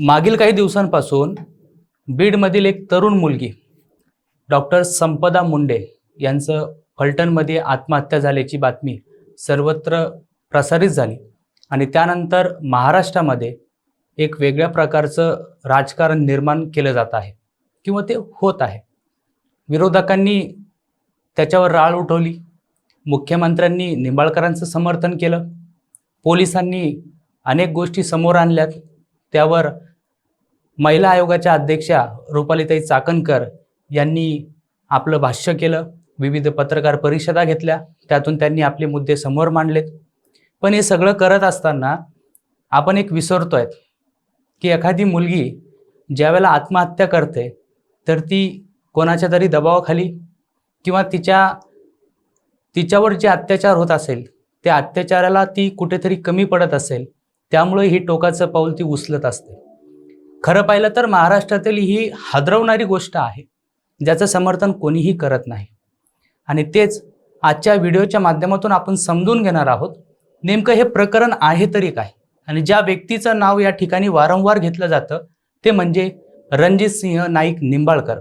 मागील काही दिवसांपासून बीडमधील एक तरुण मुलगी डॉक्टर संपदा मुंडे यांचं फलटणमध्ये आत्महत्या झाल्याची बातमी सर्वत्र प्रसारित झाली आणि त्यानंतर महाराष्ट्रामध्ये एक वेगळ्या प्रकारचं राजकारण निर्माण केलं जात आहे किंवा ते होत आहे. विरोधकांनी त्याच्यावर राळ उठवली मुख्यमंत्र्यांनी निंबाळकरांचं समर्थन केलं पोलिसांनी अनेक गोष्टी समोर आणल्यात त्यावर महिला आयोगाच्या अध्यक्षा रुपालीताई चाकणकर यांनी आपलं भाष्य केलं. विविध पत्रकार परिषदा घेतल्या. त्यातून त्यांनी आपले मुद्दे समोर मांडलेत. पण हे सगळं करत असताना आपण एक विसरतोय की एखादी मुलगी ज्यावेळेला आत्महत्या करते तर ती कोणाच्या तरी दबावाखाली किंवा तिच्या तिच्यावर जे अत्याचार होत असेल त्या अत्याचाराला ती कुठेतरी कमी पडत असेल त्यामुळे ही टोकाचं पाऊल ती उचलत असते. खरं पाहिलं तर महाराष्ट्रातील ही हादरवणारी गोष्ट आहे ज्याचं समर्थन कोणीही करत नाही. आणि तेच आजच्या व्हिडिओच्या माध्यमातून आपण समजून घेणार आहोत नेमकं हे प्रकरण आहे तरी काय? आणि ज्या व्यक्तीचं नाव या ठिकाणी वारंवार घेतलं जातं ते म्हणजे रणजित सिंह नाईक निंबाळकर.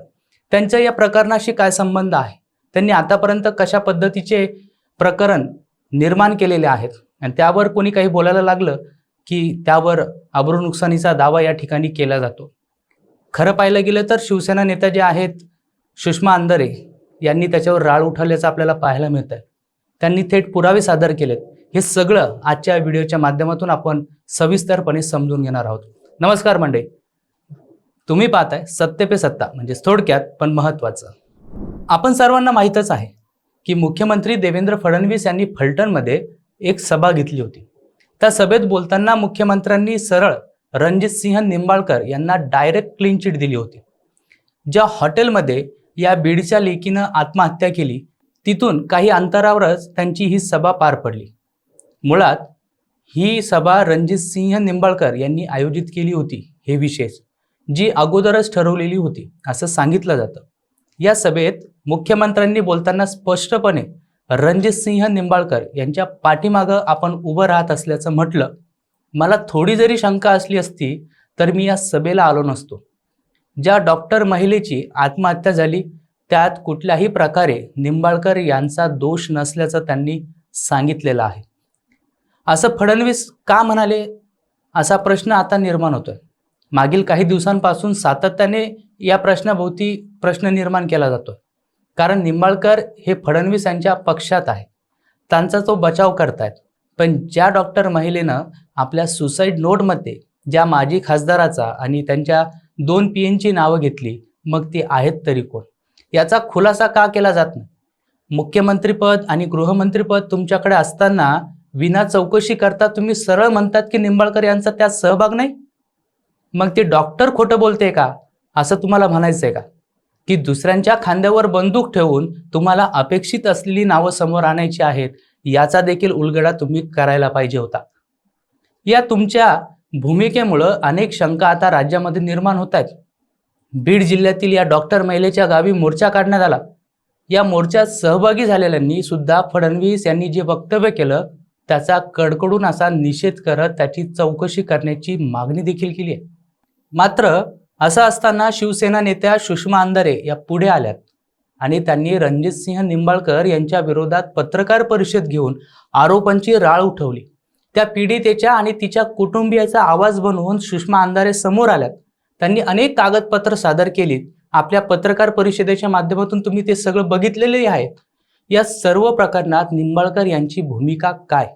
त्यांच्या या प्रकरणाशी काय संबंध आहे? त्यांनी आतापर्यंत कशा पद्धतीचे प्रकरण निर्माण केलेले आहेत? आणि त्यावर कोणी काही बोलायला लागलं की त्यावर अब्रू नुकसानीचा दावा या ठिकाणी केला जातो. खरं पाहिलं गेलं तर शिवसेना नेत्या जे आहेत सुषमा अंदरे यांनी त्याच्यावर राळ उठवल्याचं आपल्याला पाहायला मिळत आहे त्यांनी थेट पुरावे सादर केलेत. हे सगळं आजच्या व्हिडिओच्या माध्यमातून आपण सविस्तरपणे समजून घेणार आहोत. नमस्कार मंडळी. तुम्ही पाहताय सत्य पे सत्ता म्हणजे थोडक्यात पण महत्त्वाचं. आपण सर्वांना माहीतच आहे की मुख्यमंत्री देवेंद्र फडणवीस यांनी फलटणमध्ये एक सभा घेतली होती. त्या सभेत बोलताना मुख्यमंत्र्यांनी सरळ रणजित सिंह निंबाळकर यांना डायरेक्ट क्लीन चिट दिली होती. ज्या हॉटेलमध्ये या बीडच्या लेकीनं आत्महत्या केली तिथून काही अंतरावरच त्यांची ही सभा पार पडली. मुळात ही सभा रणजित सिंह निंबाळकर यांनी आयोजित केली होती हे विशेष जी अगोदरच ठरवलेली होती असं सांगितलं जातं. या सभेत मुख्यमंत्र्यांनी बोलताना स्पष्टपणे रणजित सिंह निंबाळकर यांच्या पाठीमागं आपण उभं राहत असल्याचं म्हटलं मला थोडी जरी शंका असली असती तर मी या सभेला आलो नसतो. ज्या डॉक्टर महिलेची आत्महत्या झाली त्यात कुठल्याही प्रकारे निंबाळकर यांचा दोष नसल्याचं त्यांनी सांगितलेलं आहे. असं फडणवीस का म्हणाले? असा प्रश्न आता निर्माण होतोय. मागील काही दिवसांपासून सातत्याने या प्रश्नाभोवती प्रश्न निर्माण केला जातोय. कारण निंबाळकर हे फडणवीस यांच्या पक्षात आहे. त्यांचा तो बचाव करतायत. पण ज्या डॉक्टर महिलेनं आपल्या सुसाईड नोटमध्ये ज्या माजी खासदाराचा आणि त्यांच्या दोन पी एनची नावं घेतली मग ती आहेत तरी कोण? याचा खुलासा का केला जात नाही? मुख्यमंत्रीपद आणि गृहमंत्रीपद तुमच्याकडे असताना विना चौकशी करता तुम्ही सरळ म्हणतात की निंबाळकर यांचा त्यात सहभाग नाही? मग ते डॉक्टर खोटं बोलते का? असं तुम्हाला म्हणायचं आहे का? की दुसऱ्यांच्या खांद्यावर बंदूक ठेवून तुम्हाला अपेक्षित असलेली नावं समोर आणायची आहेत याचा देखील उलगडा तुम्ही करायला पाहिजे होता. या तुमच्या भूमिकेमुळं अनेक शंका आता राज्यामध्ये निर्माण होत आहेत. बीड जिल्ह्यातील या डॉक्टर महिलेच्या गावी मोर्चा काढण्यात आला. या मोर्चात सहभागी झालेल्यांनी सुद्धा फडणवीस यांनी जे वक्तव्य केलं त्याचा कडकडून असा निषेध करत त्याची चौकशी करण्याची मागणी देखील केली आहे. मात्र असं असताना शिवसेना नेत्या सुषमा अंधारे या पुढे आल्यात. आणि त्यांनी रणजित सिंह निंबाळकर यांच्या विरोधात पत्रकार परिषद घेऊन आरोपांची राळ उठवली. त्या पीडितेच्या आणि तिच्या कुटुंबियाचा आवाज बनवून सुषमा अंधारे समोर आल्यात. त्यांनी अनेक कागदपत्र सादर केलीत. आपल्या पत्रकार परिषदेच्या माध्यमातून तुम्ही ते सगळं बघितलेले आहेत या सर्व प्रकरणात निंबाळकर यांची भूमिका काय?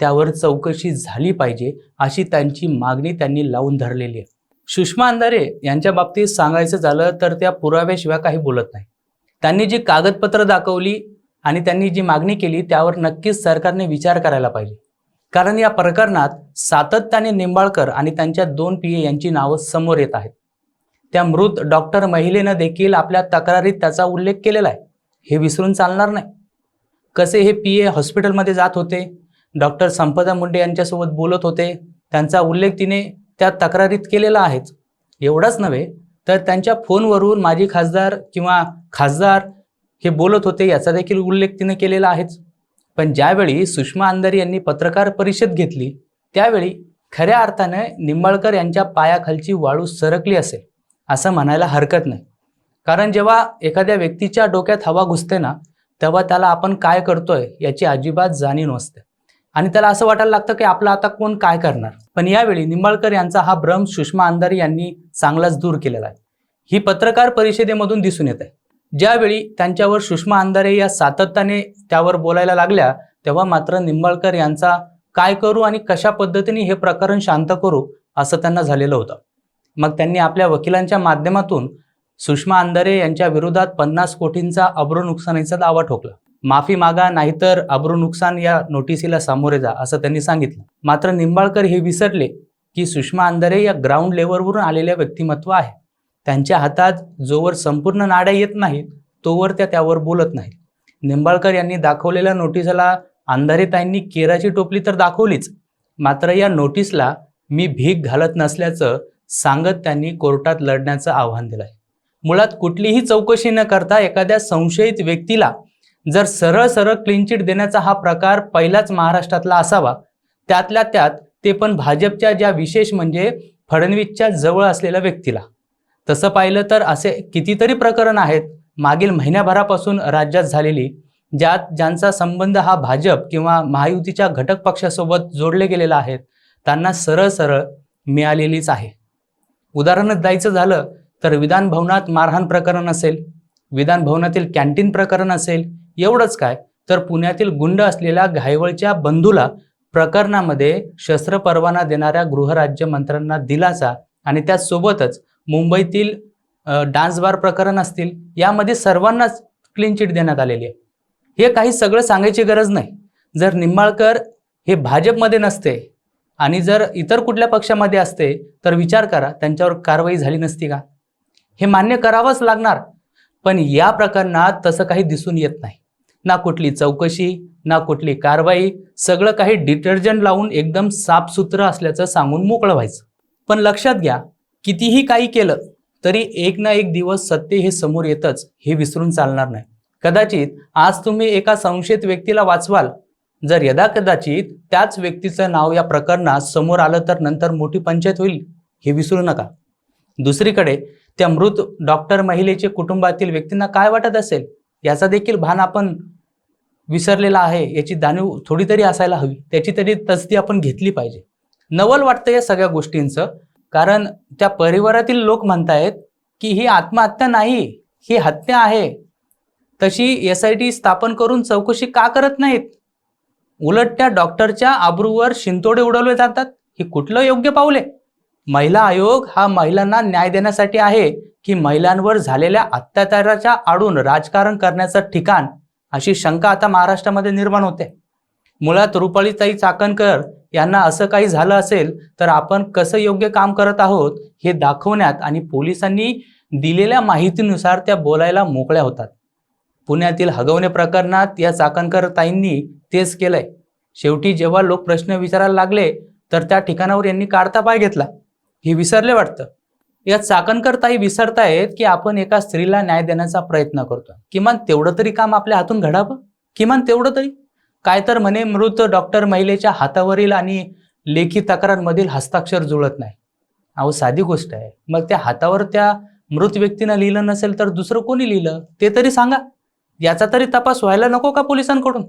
त्यावर चौकशी झाली पाहिजे अशी त्यांची मागणी त्यांनी लावून धरलेली आहे. सुषमा अंधारे यांच्या बाबतीत सांगायचं झालं तर त्या पुराव्याशिवाय काही बोलत नाही. त्यांनी जी कागदपत्र दाखवली आणि त्यांनी जी मागणी केली त्यावर नक्कीच सरकारने विचार करायला पाहिजे. कारण या प्रकरणात सातत्याने निंबाळकर आणि त्यांच्या दोन पी ए यांची नावं समोर येत आहेत. त्या मृत डॉक्टर महिलेनं देखील आपल्या तक्रारीत त्याचा उल्लेख केलेला आहे. हे विसरून चालणार नाही. कसे हे पी ए हॉस्पिटलमध्ये जात होते? डॉक्टर संपदा मुंडे यांच्यासोबत बोलत होते. त्यांचा उल्लेख तिने त्या तक्रारीत केलेला आहेच. एवढंच नव्हे तर त्यांच्या फोनवरून माजी खासदार किंवा खासदार हे बोलत होते याचा देखील उल्लेख तिने केलेला आहेच. पण ज्यावेळी सुषमा अंधारी यांनी पत्रकार परिषद घेतली त्यावेळी खऱ्या अर्थानं निंबाळकर यांच्या पायाखालची वाळू सरकली असेल असं म्हणायला हरकत नाही. कारण जेव्हा एखाद्या व्यक्तीच्या डोक्यात हवा घुसते ना तेव्हा त्याला आपण काय करतोय याची अजिबात जाणीव नसते. आणि त्याला असं वाटायला लागतं की आपलं आता कोण काय करणार? पण यावेळी निंबाळकर यांचा हा भ्रम सुषमा अंधारी यांनी चांगलाच दूर केलेला आहे. ही पत्रकार परिषदेमधून दिसून येत आहे. ज्यावेळी त्यांच्यावर सुषमा अंधारे या सातत्याने त्यावर बोलायला लागल्या तेव्हा मात्र निंबाळकर यांचा काय करू आणि कशा पद्धतीने हे प्रकरण शांत करू असं त्यांना झालेलं होतं. मग त्यांनी आपल्या वकिलांच्या माध्यमातून सुषमा अंधारे यांच्या विरोधात पन्नास कोटींचा अब्रू नुकसानीचा दावा ठोकला. माफी मागा नाहीतर अब्रू नुकसान या नोटिसीला सामोरे जा असं त्यांनी सांगितलं. मात्र निंबाळकर हे विसरले की सुषमा अंधारे या ग्राउंड लेवलवरून आलेल्या व्यक्तिमत्व आहे. त्यांच्या हातात जोवर संपूर्ण नाड्या येत नाहीत तोवर त्या त्यावर बोलत नाहीत. निंबाळकर यांनी दाखवलेल्या नोटिसला अंधारेताईंनी केराची टोपली तर दाखवलीच. मात्र या नोटीसला मी भीक घालत नसल्याचं सांगत त्यांनी कोर्टात लढण्याचं आव्हान दिलं आहे मुळात कुठलीही चौकशी न करता एखाद्या संशयित व्यक्तीला जर सरळ सरळ क्लीन चिट देण्याचा हा प्रकार पहिलाच महाराष्ट्रातला असावा त्यातल्या त्यात ते पण भाजपच्या ज्या विशेष म्हणजे फडणवीसच्या जवळ असलेल्या व्यक्तीला. तसं पाहिलं तर असे कितीतरी प्रकरण आहेत मागील महिन्याभरापासून राज्यात झालेली ज्यात ज्यांचा संबंध हा भाजप किंवा महायुतीच्या घटक पक्षासोबत जोडले गेलेला आहे त्यांना सरळ सरळ मिळालेलीच आहे. उदाहरणच द्यायचं झालं तर विधान भवनात मारहाण प्रकरण असेल विधान भवनातील कॅन्टीन प्रकरण असेल एवढंच काय? तर पुण्यातील गुंड असलेल्या घायवळच्या बंधूला प्रकरणामध्ये शस्त्र परवाना देणाऱ्या गृहराज्यमंत्र्यांना दिलासा आणि त्याचसोबतच मुंबईतील डान्स बार प्रकरण असतील यामध्ये सर्वांनाच क्लीन चिट देण्यात आलेली आहे. हे काही सगळं सांगायची गरज नाही. जर निंबाळकर हे भाजपमध्ये नसते आणि जर इतर कुठल्या पक्षामध्ये असते तर विचार करा त्यांच्यावर कारवाई झाली नसती का? हे मान्य करावंच लागणार पण या प्रकरणात तसं काही दिसून येत नाही. ना कुठली चौकशी ना कुठली कारवाई सगळं काही डिटर्जंट लावून एकदम साफसुथरं असल्याचं सांगून मोकळं व्हायचं. पण लक्षात घ्या कितीही काही केलं तरी एक ना एक दिवस सत्य हे समोर येतच हे विसरून चालणार नाही. कदाचित आज तुम्ही एका संशयित व्यक्तीला वाचवाल. जर यदा कदाचित त्याच व्यक्तीचं नाव या प्रकरणात समोर आलं तर नंतर मोठी पंचायत होईल हे विसरू नका. दुसरीकडे त्या मृत डॉक्टर महिलेचे कुटुंबातील व्यक्तींना काय वाटत असेल याचा देखील भान आपण विसरलेला आहे याची जाणीव थोडी तरी असायला हवी. त्याची तरी तसदी आपण घेतली पाहिजे. नवल वाटतं या सगळ्या गोष्टींचं कारण त्या परिवारातील लोक म्हणतायत की ही आत्महत्या नाही ही हत्या आहे. तशी एस आय टी स्थापन करून चौकशी का करत नाहीत? उलट त्या डॉक्टरच्या आबरूवर शिंतोडे उडवले जातात. हे कुठलं योग्य पाऊल आहे? महिला आयोग हा महिलांना न्याय देण्यासाठी आहे की महिलांवर झालेल्या अत्याचाराच्या आडून राजकारण करण्याचं ठिकाण अशी शंका आता महाराष्ट्रामध्ये निर्माण होते. मुळात रुपाळीताई चाकणकर यांना असं काही झालं असेल तर आपण कसं योग्य काम करत आहोत हे दाखवण्यात आणि पोलिसांनी दिलेल्या माहितीनुसार त्या बोलायला मोकळ्या होतात. पुण्यातील हगवणे प्रकरणात या चाकणकर ताईंनी तेच केलंय. शेवटी जेव्हा लोक प्रश्न विचारायला लागले तर त्या ठिकाणावर यांनी काढता पाय घेतला. हे विसरले वाटतं. या चाकणकर विसरतायत की आपण एका स्त्रीला न्याय देण्याचा प्रयत्न करतो किमान तेवढं तरी काम आपल्या हातून घडावं? किमान तेवढं तरी? काय तर म्हणे मृत डॉक्टर महिलेच्या हातावरील आणि लेखी तक्रारमधील हस्ताक्षर जुळत नाही. अहो साधी गोष्ट आहे. मग त्या हातावर त्या मृत व्यक्तीनं लिहिलं नसेल तर दुसरं कोणी लिहिलं? ते तरी सांगा. याचा तरी तपास व्हायला नको का पोलिसांकडून?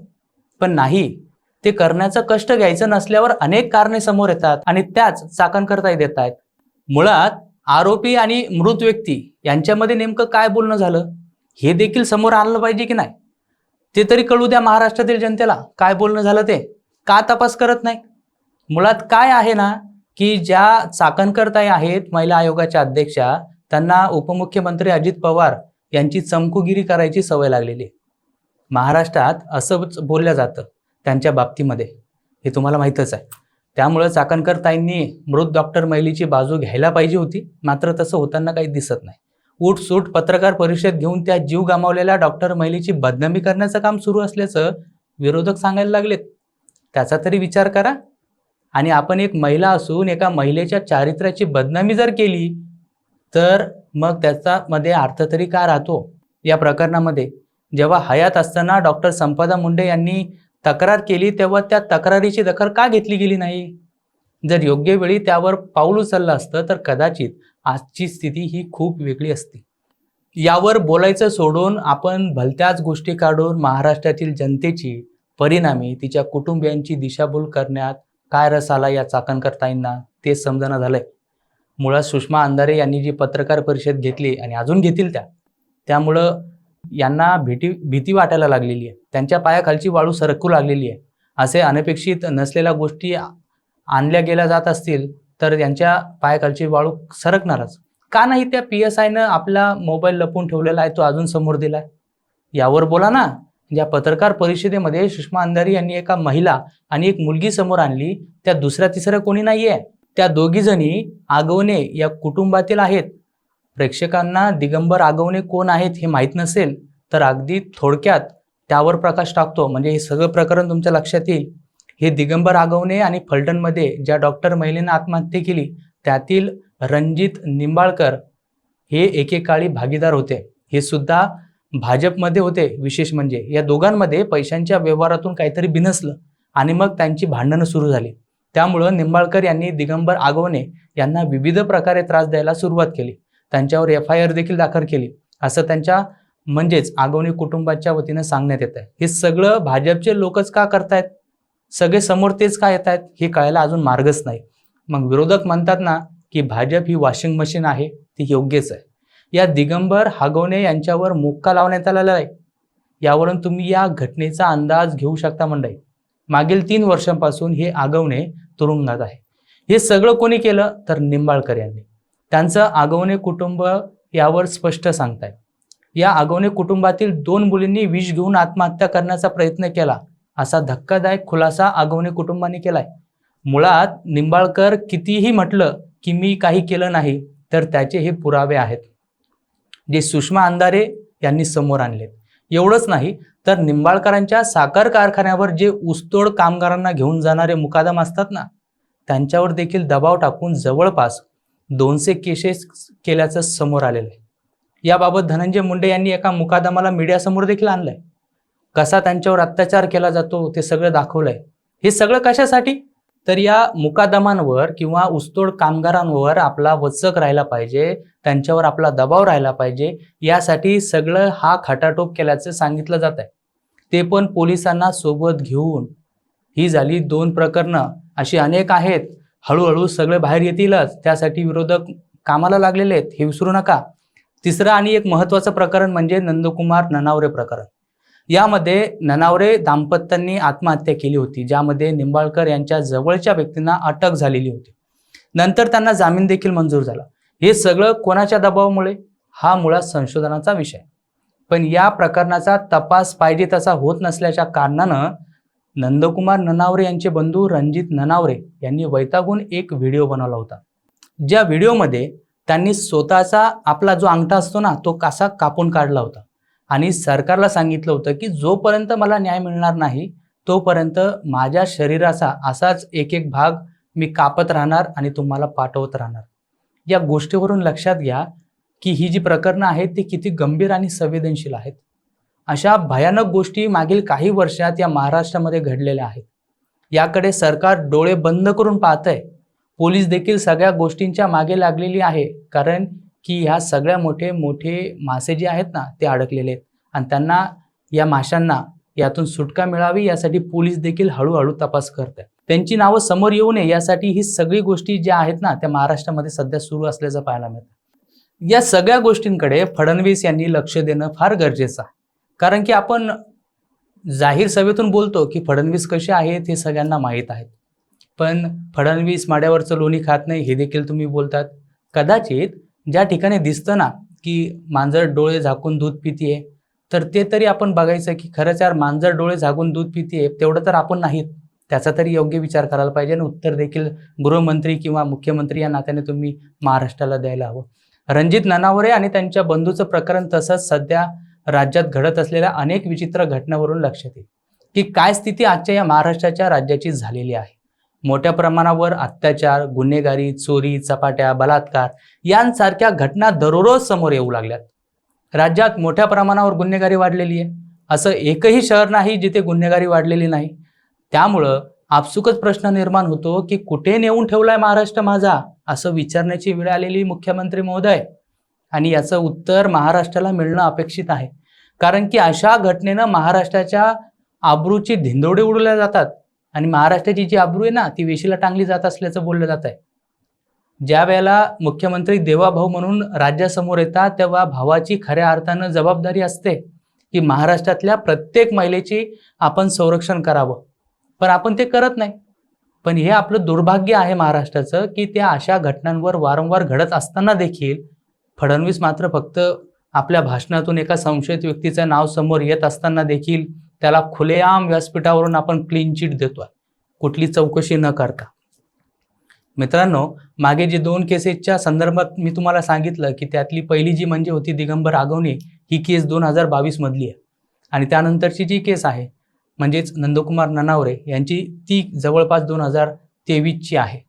पण नाही. ते करण्याचं कष्ट घ्यायचं नसल्यावर अनेक कारणे समोर येतात आणि त्याच चाकणकरता देत आहेत मुळात आरोपी आणि मृत व्यक्ती यांच्यामध्ये नेमकं काय बोलणं झालं? हे देखील समोर आणलं पाहिजे की नाही? ते तरी कळू द्या महाराष्ट्रातील जनतेला काय बोलणं झालं ते. का तपास करत नाही मुळात काय आहे ना की ज्या चाकणकर्ताई आहेत महिला आयोगाच्या अध्यक्षा त्यांना उपमुख्यमंत्री अजित पवार यांची चमकुगिरी करायची सवय लागलेली आहे. महाराष्ट्रात असंच बोललं जातं त्यांच्या बाबतीमध्ये. हे तुम्हाला माहीतच आहे. त्यामुळं चाकणकर ताईंनी मृत डॉक्टर मैलीची बाजू घ्यायला पाहिजे होती. मात्र तसं होताना काही दिसत नाही. उठसूट पत्रकार परिषद घेऊन त्या जीव गमावलेल्या डॉक्टर महिलेची बदनामी करण्याचं काम सुरू असल्याचं विरोधक सांगायला लागलेत. त्याचा तरी विचार करा. आणि आपण एक महिला असून एका महिलेच्या चारित्र्याची बदनामी जर केली तर मग त्याच्यामध्ये अर्थ तरी का राहतो? या प्रकरणामध्ये जेव्हा हयात असताना डॉक्टर संपदा मुंडे यांनी तक्रार केली तेव्हा त्या तक्रारीची दखल का घेतली गेली नाही? जर योग्य वेळी त्यावर पाऊल उचललं असतं तर कदाचित आजची स्थिती ही खूप वेगळी असती. यावर बोलायचं सोडून आपण भलत्याच गोष्टी काढून महाराष्ट्रातील जनतेची परिणामी तिच्या कुटुंबियांची दिशाभूल करण्यात काय रस आला या चाकणकर्ताईंना ते समजणं झालंय. मुळात सुषमा अंधारे यांनी जी पत्रकार परिषद घेतली आणि अजून घेतील त्या त्यामुळं यांना भीती भीती वाटायला लागलेली आहे. त्यांच्या पायाखालची वाळू सरकू लागलेली आहे. असे अनपेक्षित नसलेल्या गोष्टी आणल्या गेल्या जात असतील तर त्यांच्या पायाखालची वाळू सरकणारच. का नाही त्या पी एस आयनं आपला मोबाईल लपून ठेवलेला आहे तो अजून समोर दिलाय? यावर बोला ना. या पत्रकार परिषदेमध्ये सुषमा अंधारी यांनी एका महिला आणि एक मुलगी समोर आणली त्या दुसऱ्या तिसऱ्या कोणी नाहीये. त्या दोघीजणी आगवणे या कुटुंबातील आहेत. प्रेक्षकांना दिगंबर आगवणे कोण आहेत हे माहीत नसेल तर अगदी थोडक्यात त्यावर प्रकाश टाकतो. म्हणजे हे सगळं प्रकरण तुमच्या लक्षात येईल. हे दिगंबर आगवणे आणि फलटणमध्ये ज्या डॉक्टर महिलेनं आत्महत्या केली त्यातील रणजित निंबाळकर हे एकेकाळी भागीदार होते. हे सुद्धा भाजपमध्ये होते विशेष म्हणजे. या दोघांमध्ये पैशांच्या व्यवहारातून काहीतरी बिनसलं आणि मग त्यांची भांडणं सुरू झाली. त्यामुळं निंबाळकर यांनी दिगंबर आगवणे यांना विविध प्रकारे त्रास द्यायला सुरुवात केली. त्यांच्यावर एफ आय आर देखील दाखल केली. असं त्यांच्या म्हणजेच आगवणी कुटुंबाच्या वतीनं सांगण्यात येत आहे हे सगळं भाजपचे लोकच का करतायत? सगळे समोर तेच का येत आहेत हे कळायला अजून मार्गच नाही. मग विरोधक म्हणतात ना की भाजप ही वॉशिंग मशीन आहे ती योग्यच आहे. या दिगंबर हागवणे यांच्यावर मुक्का लावण्यात आलेला आहे. यावरून तुम्ही या घटनेचा अंदाज घेऊ शकता मंडळी. मागील तीन वर्षांपासून हे आगवणे तुरुंगात आहे. हे सगळं कोणी केलं? तर निंबाळकर यांनी. त्यांचं आगवणे कुटुंब यावर स्पष्ट सांगताय. या आगवणे कुटुंबातील दोन मुलींनी विष घेऊन आत्महत्या करण्याचा प्रयत्न केला असा धक्कादायक खुलासा आगवणे कुटुंबाने केलाय. मुळात निंबाळकर कितीही म्हटलं की मी काही केलं नाही तर त्याचे हे पुरावे आहेत. जे सुषमा अंधारे यांनी समोर आणलेत. एवढंच नाही तर निंबाळकरांच्या साखर कारखान्यावर जे ऊसतोड कामगारांना घेऊन जाणारे मुकादम असतात ना त्यांच्यावर देखील दबाव टाकून जवळपास दोनशे केसेस केल्याचं समोर आलेलं आहे. याबाबत धनंजय मुंडे यांनी एका मुकादमाला मीडियासमोर देखील आणलंय. कसा त्यांच्यावर अत्याचार केला जातो ते सगळं दाखवलंय. हे सगळं कशासाठी? तर या मुकादमांवर किंवा ऊसतोड कामगारांवर आपला वचक राहिला पाहिजे त्यांच्यावर आपला दबाव राहिला पाहिजे यासाठी सगळं हा खटाटोप केल्याचं सांगितलं जात आहे ते पण पोलिसांना सोबत घेऊन ही झाली दोन प्रकरणं. अशी अनेक आहेत हळूहळू सगळे बाहेर येतीलच. त्यासाठी विरोधक कामाला लागलेले आहेत. हे विसरू नका. तिसरं आणि एक महत्त्वाचं प्रकरण म्हणजे नंदकुमार ननावरे प्रकरण. यामध्ये ननावरे दाम्पत्यांनी आत्महत्या केली होती ज्यामध्ये निंबाळकर यांच्या जवळच्या व्यक्तींना अटक झालेली होती. नंतर त्यांना जामीन देखील मंजूर झाला. हे सगळं कोणाच्या दबावामुळे? हा मुळात संशोधनाचा विषय. पण या प्रकरणाचा तपास पाहिजे तसा होत नसल्याच्या कारणानं नंदकुमार ननावरे यांचे बंधू रणजित ननावरे यांनी वैतागून एक व्हिडिओ बनवला होता. ज्या व्हिडिओमध्ये त्यांनी स्वतःचा आपला जो अंगठा असतो ना तो कसा कापून काढला होता. आणि सरकारला सांगितलं होतं की जोपर्यंत मला न्याय मिळणार नाही तोपर्यंत माझ्या शरीराचा असाच एक एक भाग मी कापत राहणार आणि तुम्हाला पाठवत राहणार. या गोष्टीवरून लक्षात घ्या की ही जी प्रकरणं आहेत ती किती गंभीर आणि संवेदनशील आहेत. अशा भयानक गोष्टी मागील काही वर्षात या महाराष्ट्रामध्ये घडलेल्या आहेत. याकडे सरकार डोळे बंद करून पाहतंय. पोलीस देखील सगळ्या गोष्टींच्या मागे लागलेली आहे. कारण की ह्या सगळ्या मोठे मोठे मासे जे आहेत ना ते अडकलेले आहेत. आणि त्यांना या माशांना यातून सुटका मिळावी यासाठी पोलीस देखील हळूहळू तपास करत आहेत त्यांची नावं समोर येऊ नये यासाठी ही सगळी गोष्टी ज्या आहेत ना त्या महाराष्ट्रामध्ये सध्या सुरू असल्याचं पाहायला मिळतं. या सगळ्या गोष्टींकडे फडणवीस यांनी लक्ष देणं फार गरजेचं आहे. कारण की आपण जाहीर सभेतून बोलतो की फडणवीस कसे आहेत हे सगळ्यांना माहीत आहेत. पण फडणवीस माड्यावरचं लोणी खात नाही हे देखील तुम्ही बोलतात. कदाचित ज्या ठिकाणी दिसतं ना की मांजर डोळे झाकून दूध पितीये तर ते तरी आपण बघायचं की खरंच यार मांजर डोळे झाकून दूध पितीये तेवढं तर आपण नाहीत. त्याचा तरी योग्य विचार करायला पाहिजे आणि उत्तर देखील गृहमंत्री किंवा मुख्यमंत्री या नात्याने तुम्ही महाराष्ट्राला द्यायला हवं. रणजित ननावरे आणि त्यांच्या बंधूचं प्रकरण तसंच सध्या राज्यात घडत असलेल्या अनेक विचित्र घटनावरून लक्षात येईल की काय स्थिती आजच्या या महाराष्ट्राच्या राज्याची झालेली आहे. मोठ्या प्रमाणावर अत्याचार गुन्हेगारी चोरी चपाट्या बलात्कार यांसारख्या घटना दररोज समोर येऊ लागल्यात. राज्यात मोठ्या प्रमाणावर गुन्हेगारी वाढलेली आहे. असं एकही शहर नाही जिथे गुन्हेगारी वाढलेली नाही. त्यामुळं आपसुकच प्रश्न निर्माण होतो की कुठे नेऊन ठेवलाय महाराष्ट्र माझा असं विचारण्याची वेळ आलेली मुख्यमंत्री महोदय. आणि याचं उत्तर महाराष्ट्राला मिळणं अपेक्षित आहे. कारण की अशा घटनेनं महाराष्ट्राच्या आब्रूची धिंदोडे उडवल्या जातात. आणि महाराष्ट्राची जी आब्रू आहे ना ती वेशीला टांगली जात असल्याचं बोललं जात आहे ज्या वेळेला मुख्यमंत्री देवाभाऊ म्हणून राज्यासमोर येतात तेव्हा भावाची खऱ्या अर्थानं जबाबदारी असते की महाराष्ट्रातल्या प्रत्येक महिलेची आपण संरक्षण करावं. पण आपण ते करत नाही. पण हे आपलं दुर्भाग्य आहे महाराष्ट्राचं की त्या अशा घटनांवर वारंवार घडत असताना देखील फडणवीस मात्र फक्त आपल्या भाषणातून एका संशयित व्यक्तीचं नाव समोर येत असताना देखील त्याला खुलेआम व्यासपीठावरून आपण क्लीन चिट देतोय. कुठली चौकशी न करता. मित्रांनो मागे जे दोन केसेसच्या संदर्भात मी तुम्हाला सांगितलं की त्यातली पहिली जी म्हणजे होती दिगंबर आगवणे ही केस दोन हजार बावीसमधली आहे. आणि त्यानंतरची जी केस आहे म्हणजेच नंदकुमार ननावरे यांची ती जवळपास दोन हजार तेवीसची आहे.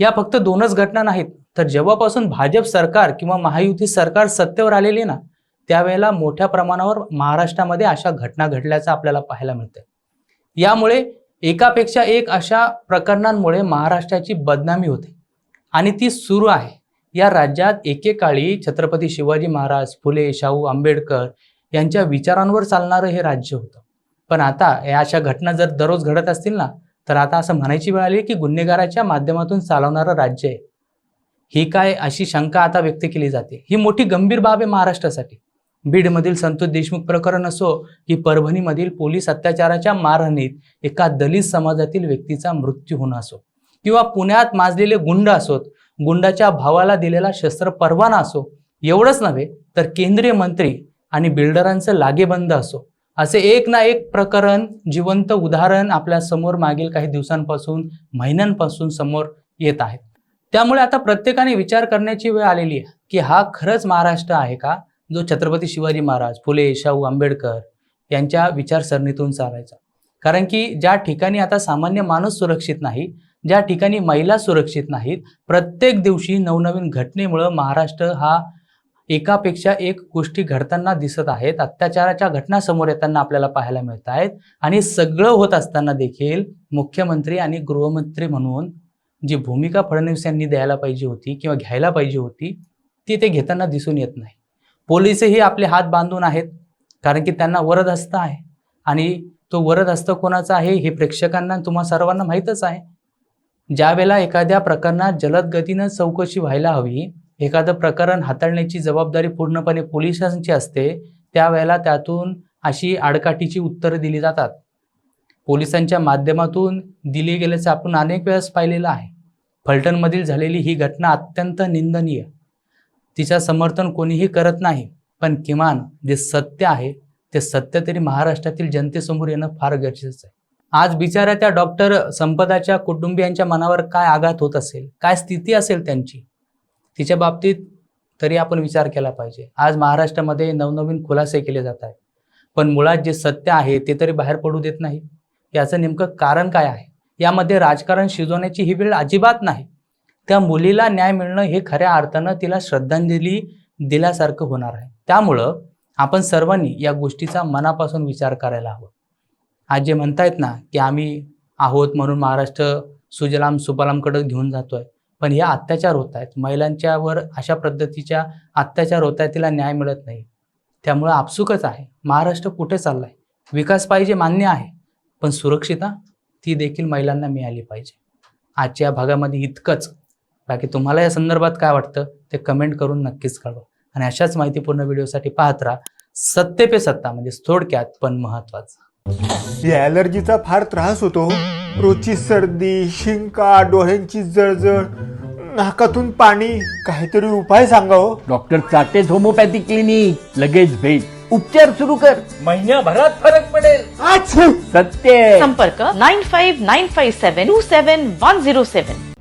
या फक्त दोनच घटना नाहीत तर जेव्हापासून भाजप सरकार किंवा महायुती सरकार सत्तेवर आलेली आहे ना त्यावेळेला मोठ्या प्रमाणावर महाराष्ट्रामध्ये अशा घटना घडल्याचं आपल्याला पाहायला मिळतं यामुळे एकापेक्षा एक अशा प्रकरणांमुळे महाराष्ट्राची बदनामी होते. आणि ती सुरू आहे. या राज्यात एकेकाळी छत्रपती शिवाजी महाराज फुले शाहू आंबेडकर यांच्या विचारांवर चालणारं हे राज्य होतं. पण आता या अशा घटना जर दररोज घडत असतील ना तर आता असं म्हणायची वेळ आली की गुन्हेगाराच्या माध्यमातून चालवणारं राज्य आहे. ही काय अशी शंका आता व्यक्त केली जाते? ही मोठी गंभीर बाब आहे महाराष्ट्रासाठी. बीडमधील संतोष देशमुख प्रकरण असो की परभणीमधील पोलीस अत्याचाराच्या मारहाणीत एका दलित समाजातील व्यक्तीचा मृत्यू होणं असो किंवा पुण्यात माजलेले गुंड असोत गुंडाच्या भावाला दिलेला शस्त्र परवाना असो एवढंच नव्हे तर केंद्रीय मंत्री आणि बिल्डरांचं लागेबंद असो. असे एक ना एक प्रकरण जिवंत उदाहरण आपल्यासमोर मागील काही दिवसांपासून महिन्यांपासून समोर येत आहेत त्यामुळे आता प्रत्येकाने विचार करण्याची वेळ आलेली आहे की हा खरंच महाराष्ट्र आहे का? जो छत्रपती शिवाजी महाराज फुले शाहू आंबेडकर यांच्या विचारसरणीतून चालायचा. कारण की ज्या ठिकाणी आता सामान्य माणूस सुरक्षित नाही ज्या ठिकाणी महिला सुरक्षित नाहीत प्रत्येक दिवशी नवनवीन घटनेमुळं महाराष्ट्र हा एकापेक्षा एक गोष्टी घडताना दिसत आहेत अत्याचाराच्या घटना समोर येताना आपल्याला पाहायला मिळत आहेत आणि सगळं होत असताना देखील मुख्यमंत्री आणि गृहमंत्री म्हणून जी भूमिका फडणवीस यांनी द्यायला पाहिजे होती किंवा घ्यायला पाहिजे होती ती ते घेताना दिसून येत नाही. पोलिसही आपले हात बांधून आहेत कारण की त्यांना वरद हस्त आहे. आणि तो वरद हस्त कोणाचा आहे हे प्रेक्षकांना तुम्हा सर्वांना माहीतच आहे. ज्यावेळेला एखाद्या प्रकरणात जलद गतीनं चौकशी व्हायला हवी एखादं प्रकरण हाताळण्याची जबाबदारी पूर्णपणे पोलिसांची असते त्यावेळेला त्यातून अशी आडकाठीची उत्तरं दिली जातात. पोलिसांच्या माध्यमातून दिली गेल्याचं आपण अनेक वेळेस पाहिलेलं आहे. फलटणमधील झालेली ही घटना अत्यंत निंदनीय. तिचं समर्थन कोणीही करत नाही. पण किमान जे सत्य आहे ते सत्य तरी महाराष्ट्रातील जनतेसमोर येणं फार गरजेचं आहे. आज बिचाऱ्या त्या डॉक्टर संपदाच्या कुटुंबियांच्या मनावर काय आघात होत असेल काय स्थिती असेल त्यांची तिच्या बाबतीत तरी आपण विचार केला पाहिजे. आज महाराष्ट्रामध्ये नवनवीन खुलासे केले जात आहेत. पण मुळात जे सत्य आहे ते तरी बाहेर पडू देत नाही. याचं नेमकं कारण काय आहे? यामध्ये राजकारण शिजवण्याची ही वेळ अजिबात नाही. त्या मुलीला न्याय मिळणं हे खऱ्या अर्थानं तिला श्रद्धांजली दिल्यासारखं होणार आहे. त्यामुळं आपण सर्वांनी या गोष्टीचा मनापासून विचार करायला हवा. आज जे म्हणतायत ना की आम्ही आहोत म्हणून महाराष्ट्र सुजलाम सुफलामकडे घेऊन जातोय. पण हे अत्याचार होत आहेत महिलांच्यावर अशा पद्धतीच्या अत्याचार होत आहेत तिला न्याय मिळत नाही. त्यामुळं आपसुकच आहे. महाराष्ट्र कुठे चाललाय? विकास पाहिजे मान्य आहे. पण सुरक्षिता ती देखील महिलांना मिळाली पाहिजे. आजच्या भागामध्ये इतकंच. बाकी तुम्हाला या संदर्भात काय वाटतं ते कमेंट करून नक्कीच कळवा. आणि अशाच माहितीपूर्ण व्हिडिओसाठी पाहत राहा. सत्य पे सत्ता म्हणजे थोडक्यात पण महत्वाचं या ॲलर्जीचा फार त्रास होतो रोजची सर्दी शिंका डोळ्यांची जळजळ नाकातून पाणी काहीतरी उपाय सांगा हो. डॉक्टर चाटेज होमोपॅथी क्लिनिक लगेच भेट. उपचार सुरू कर. महिन्याभरात फरक पडेल! सत्य. संपर्क nine five nine five seven two seven one zero seven.